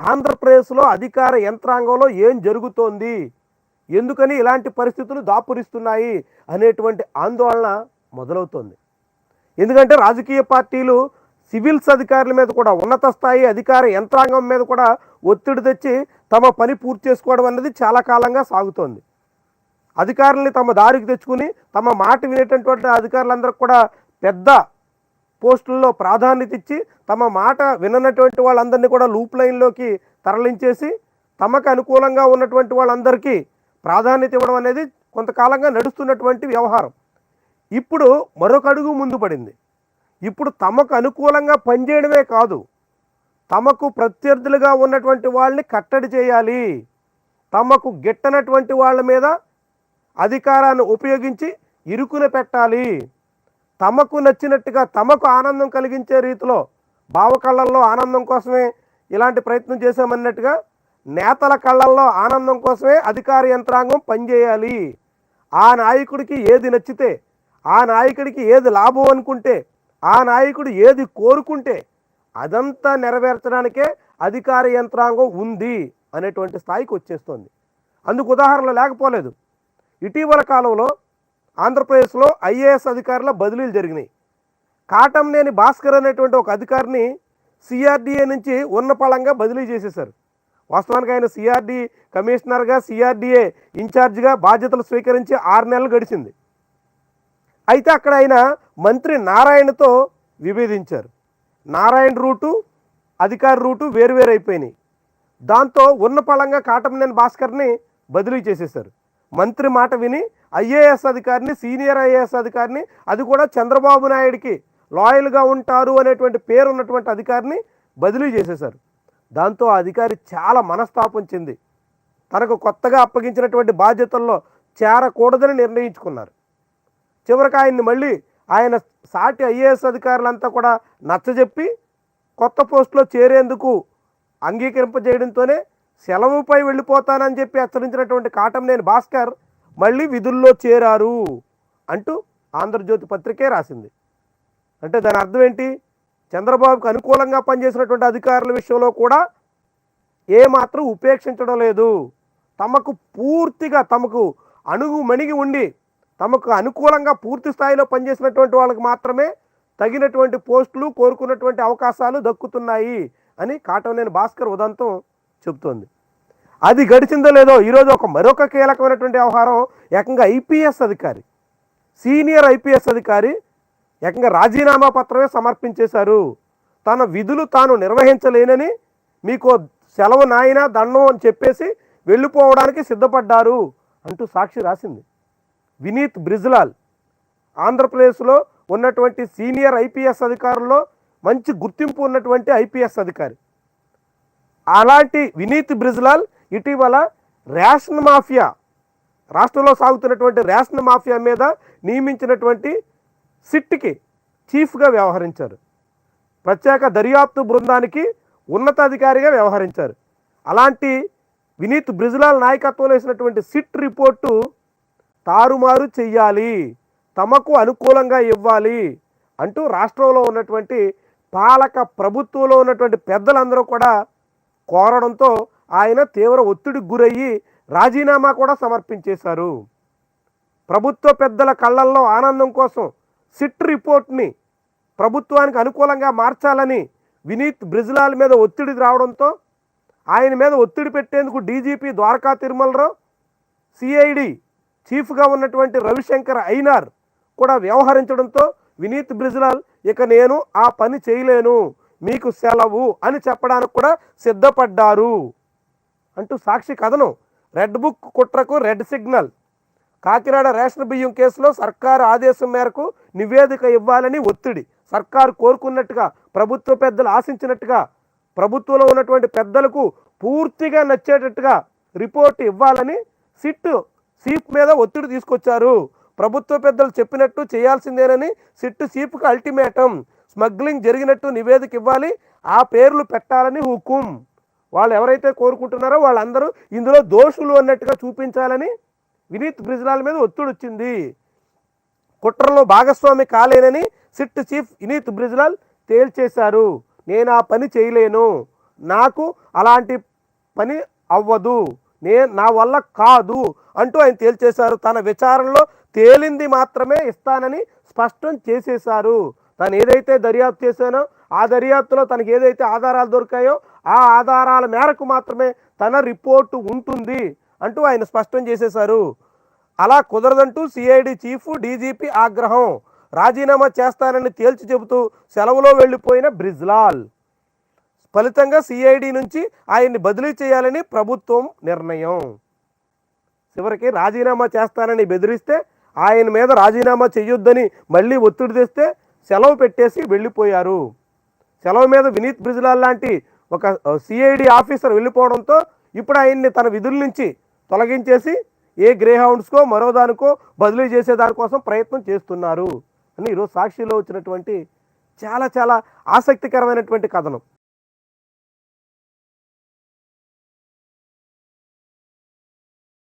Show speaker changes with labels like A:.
A: ఆంధ్రప్రదేశ్లో అధికార యంత్రాంగంలో ఏం జరుగుతోంది? ఎందుకని ఇలాంటి పరిస్థితులు దాపురిస్తున్నాయి అనేటువంటి ఆందోళన మొదలవుతోంది. ఎందుకంటే రాజకీయ పార్టీలు సివిల్స్ అధికారుల మీద కూడా ఉన్నత స్థాయి అధికార యంత్రాంగం మీద కూడా ఒత్తిడి తెచ్చి తమ పని పూర్తి చేసుకోవడం అనేది చాలా కాలంగా సాగుతోంది. అధికారుల్ని తమ దారికి తెచ్చుకుని తమ మాట వినేటటువంటి అధికారులందరికీ కూడా పెద్ద పోస్టుల్లో ప్రాధాన్యత ఇచ్చి తమ మాట విననటువంటి వాళ్ళందరినీ కూడా లూప్ లైన్లోకి తరలించేసి తమకు అనుకూలంగా ఉన్నటువంటి వాళ్ళందరికీ ప్రాధాన్యత ఇవ్వడం అనేది కొంతకాలంగా నడుస్తున్నటువంటి వ్యవహారం. ఇప్పుడు మరొక అడుగు ముందు పడింది. ఇప్పుడు తమకు అనుకూలంగా పనిచేయడమే కాదు తమకు ప్రత్యర్థులుగా ఉన్నటువంటి వాళ్ళని కట్టడి చేయాలి. తమకు గిట్టనటువంటి వాళ్ళ మీద అధికారాన్ని ఉపయోగించి ఇరుకున పెట్టాలి. తమకు నచ్చినట్టుగా తమకు ఆనందం కలిగించే రీతిలో భావకళ్ళల్లో ఆనందం కోసమే ఇలాంటి ప్రయత్నం చేశామన్నట్టుగా నేతల కళ్ళల్లో ఆనందం కోసమే అధికార యంత్రాంగం పనిచేయాలి. ఆ నాయకుడికి ఏది నచ్చితే ఆ నాయకుడికి ఏది లాభం అనుకుంటే ఆ నాయకుడు ఏది కోరుకుంటే అదంతా నెరవేర్చడానికే అధికార యంత్రాంగం ఉంది అనేటువంటి స్థాయికి వచ్చేస్తుంది. అందుకు ఉదాహరణలు లేకపోలేదు. ఇటీవల కాలంలో ఆంధ్రప్రదేశ్లో ఐఏఎస్ అధికారుల బదిలీలు జరిగినాయి. కాటంనేని భాస్కర్ అనేటువంటి ఒక అధికారిని సిఆర్డీఏ నుంచి ఉన్నపళంగా బదిలీ చేసేశారు. వాస్తవానికి ఆయన సిఆర్డి కమిషనర్గా సిఆర్డీఏ ఇన్ఛార్జిగా బాధ్యతలు స్వీకరించి ఆరు నెలలు గడిచింది. అయితే అక్కడ ఆయన మంత్రి నారాయణతో విభేదించారు. నారాయణ రూటు అధికారి రూటు వేరువేరు అయిపోయినాయి దాంతో ఉన్నపళంగా కాటంనేని భాస్కర్ని బదిలీ చేసేశారు. మంత్రి మాట విని ఐఏఎస్ అధికారిని సీనియర్ ఐఏఎస్ అధికారిని అది కూడా చంద్రబాబు నాయుడికి లాయల్గా ఉంటారు అనేటువంటి పేరు ఉన్నటువంటి అధికారిని బదిలీ చేసేశారు. దాంతో ఆ అధికారి చాలా మనస్తాపం చెంది తనకు కొత్తగా అప్పగించినటువంటి బాధ్యతల్లో చేరకూడదని నిర్ణయించుకున్నారు. చివరికి ఆయన్ని మళ్ళీ ఆయన సాటి ఐఏఎస్ అధికారులంతా కూడా నచ్చజెప్పి కొత్త పోస్టులో చేరేందుకు అంగీకరింపజేయడంతోనే సెలవుపై వెళ్ళిపోతానని చెప్పి హెచ్చరించినటువంటి కాటంనేని భాస్కర్ మళ్ళీ విధుల్లో చేరారు అంటూ ఆంధ్రజ్యోతి పత్రికే రాసింది. అంటే దాని అర్థం ఏంటి? చంద్రబాబుకు అనుకూలంగా పనిచేసినటువంటి అధికారుల విషయంలో కూడా ఏమాత్రం ఉపేక్షించడం లేదు. తమకు పూర్తిగా తమకు అణుగు మణిగి ఉండి తమకు అనుకూలంగా పూర్తి స్థాయిలో పనిచేసినటువంటి వాళ్ళకి మాత్రమే తగినటువంటి పోస్టులు కోరుకున్నటువంటి అవకాశాలు దక్కుతున్నాయి అని కాటవనేని భాస్కర్ ఉదంతం చెబుతోంది అది గడిచిందో లేదో ఈరోజు ఒక మరొక కీలకమైనటువంటి వ్యవహారం ఏకంగా ఐపీఎస్ అధికారి సీనియర్ ఐపీఎస్ అధికారి ఏకంగా రాజీనామా పత్రమే సమర్పించేశారు. తన విధులు తాను నిర్వహించలేనని మీకు సెలవు నాయన దండం అని చెప్పేసి వెళ్ళిపోవడానికి సిద్ధపడ్డారు అంటూ సాక్షి రాసింది. వినీత్ బ్రిజ్లాల్ ఆంధ్రప్రదేశ్లో ఉన్నటువంటి సీనియర్ ఐపీఎస్ అధికారుల్లో మంచి గుర్తింపు ఉన్నటువంటి ఐపీఎస్ అధికారి. అలాంటి వినీత్ బ్రిజ్లాల్ ఇటీవల రేషన్ మాఫియా రాష్ట్రంలో సాగుతున్నటువంటి రేషన్ మాఫియా మీద నియమించినటువంటి సిట్కి చీఫ్గా వ్యవహరించారు. ప్రత్యేక దర్యాప్తు బృందానికి ఉన్నతాధికారిగా వ్యవహరించారు. అలాంటి వినీత్ బ్రిజ్లాల్ నాయకత్వంలో వేసినటువంటి సిట్ రిపోర్టు తారుమారు చెయ్యాలి తమకు అనుకూలంగా ఇవ్వాలి అంటూ రాష్ట్రంలో ఉన్నటువంటి పాలక ప్రభుత్వంలో ఉన్నటువంటి పెద్దలందరూ కూడా కోరడంతో ఆయన తీవ్ర ఒత్తిడికి గురయ్యి రాజీనామా కూడా సమర్పించేశారు. ప్రభుత్వ పెద్దల కళ్ళల్లో ఆనందం కోసం సిట్ రిపోర్ట్ని ప్రభుత్వానికి అనుకూలంగా మార్చాలని వినీత్ బ్రిజ్లాల్ మీద ఒత్తిడి రావడంతో ఆయన మీద ఒత్తిడి పెట్టేందుకు డీజీపీ ద్వారకా తిరుమలరావు సిఐడి చీఫ్గా ఉన్నటువంటి రవిశంకర్ ఐనార్ కూడా వ్యవహరించడంతో వినీత్ బ్రిజ్లాల్ ఇక నేను ఆ పని చేయలేను. మీకు సెలవు అని చెప్పడానికి కూడా సిద్ధపడ్డారు అంటూ సాక్షి కథనం. రెడ్ బుక్ కుట్రకు రెడ్ సిగ్నల్. కాకినాడ రేషన్ బియ్యం కేసులో సర్కారు ఆదేశం మేరకు నివేదిక ఇవ్వాలని ఒత్తిడి. సర్కారు కోరుకున్నట్టుగా ప్రభుత్వ పెద్దలు ఆశించినట్టుగా ప్రభుత్వంలో ఉన్నటువంటి పెద్దలకు పూర్తిగా నచ్చేటట్టుగా రిపోర్ట్ ఇవ్వాలని సిట్ సీప్ మీద ఒత్తిడి తీసుకొచ్చారు. ప్రభుత్వ పెద్దలు చెప్పినట్టు చేయాల్సిందేనని సిట్టు సీప్కి అల్టిమేటం. స్మగ్లింగ్ జరిగినట్టు నివేదిక ఇవ్వాలి. ఆ పేర్లు పెట్టాలని హుకుం. వాళ్ళు ఎవరైతే కోరుకుంటున్నారో వాళ్ళందరూ ఇందులో దోషులు అన్నట్టుగా చూపించాలని వినీత్ బ్రిజ్లాల్ మీద ఒత్తిడి వచ్చింది. కుట్రలో భాగస్వామి కాలేనని సిట్ చీఫ్ వినీత్ బ్రిజ్లాల్ తేల్చేశారు. నేను ఆ పని చేయలేను. నాకు అలాంటి పని అవ్వదు. నే నా వల్ల కాదు అంటూ ఆయన తేల్చేశారు. తన విచారణలో తేలింది మాత్రమే ఇస్తానని స్పష్టం చేసేశారు. తను ఏదైతే దర్యాప్తు చేశానో ఆ దర్యాప్తులో తనకి ఏదైతే ఆధారాలు దొరికాయో ఆ ఆధారాల మేరకు మాత్రమే తన రిపోర్టు ఉంటుంది అంటూ ఆయన స్పష్టం చేసేశారు. అలా కుదరదంటూ సిఐడి చీఫ్ డీజీపీ ఆగ్రహం. రాజీనామా చేస్తానని తేల్చి చెబుతూ సెలవులో వెళ్ళిపోయిన బ్రిజ్లాల్. ఫలితంగా సిఐడి నుంచి ఆయన్ని బదిలీ చేయాలని ప్రభుత్వం నిర్ణయం. చివరికి రాజీనామా చేస్తానని బెదిరిస్తే ఆయన మీద రాజీనామా చేయొద్దని మళ్ళీ ఒత్తిడి తెస్తే సెలవు పెట్టేసి వెళ్ళిపోయారు. సెలవు మీద వినీత్ బ్రిజ్లాల్ లాంటి ఒక సిఐడి ఆఫీసర్ వెళ్ళిపోవడంతో ఇప్పుడు ఆయన్ని తన విధుల నుంచి తొలగించేసి ఏ గ్రే హౌండ్స్కో మరో దానికో బదిలీ చేసే దానికోసం ప్రయత్నం చేస్తున్నారు. అని ఈరోజు సాక్షిలో వచ్చినటువంటి చాలా చాలా ఆసక్తికరమైనటువంటి కథనం.